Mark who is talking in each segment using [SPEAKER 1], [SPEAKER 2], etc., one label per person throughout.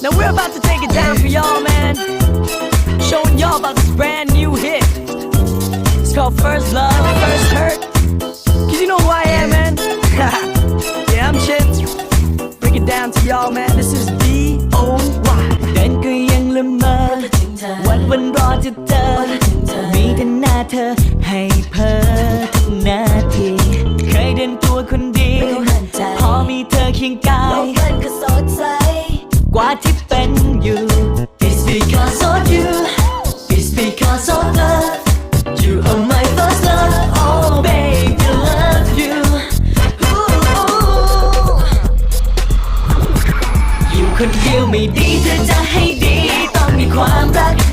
[SPEAKER 1] Now we're about to take it down for y'all, man. Showing y'all about this brand new hit. It's called First Love, First Hurt. Cause you know who I am, man. yeah, I'm Chip. Break it down to y'all, man. This is D.O.Y.
[SPEAKER 2] แดนก็ยังละเมอวันวันรอจะเจอมีแต่หน้าเธอให้เพ้อทุกนายงกายเพื่อนก็สดใส กว่าที่เป็นอยู่
[SPEAKER 1] It's because of you It's because of love You are my first love Oh baby love you Ooh. อยู่คนเดียวไม่ดีเธอจะให้ดีต้องมีความรัก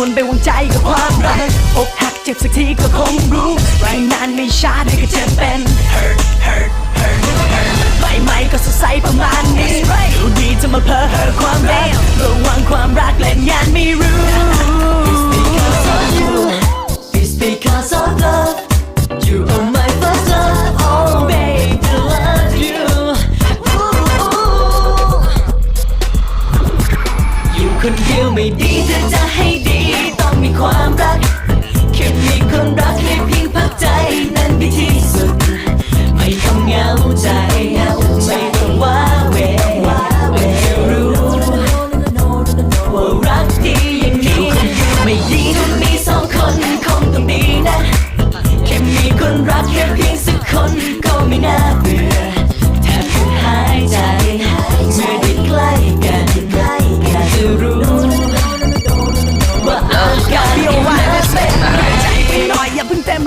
[SPEAKER 1] วนไปวางใจกับความรักอกหักเจ็บสักทีก็คงรู้ไม่นานไม่ช้าได้๋ยวก็เจ็บเป็น hurt hurt hurt hurt ไม่ไม่ก็สดใสประมาณนี้ดูดีจะมาเพ้อเหอความรักระวังความรักเล่นงานไม่รู้คนเดียวไม่ดีเธอจะให้ความรัก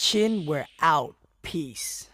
[SPEAKER 3] Chin, we're out. Peace.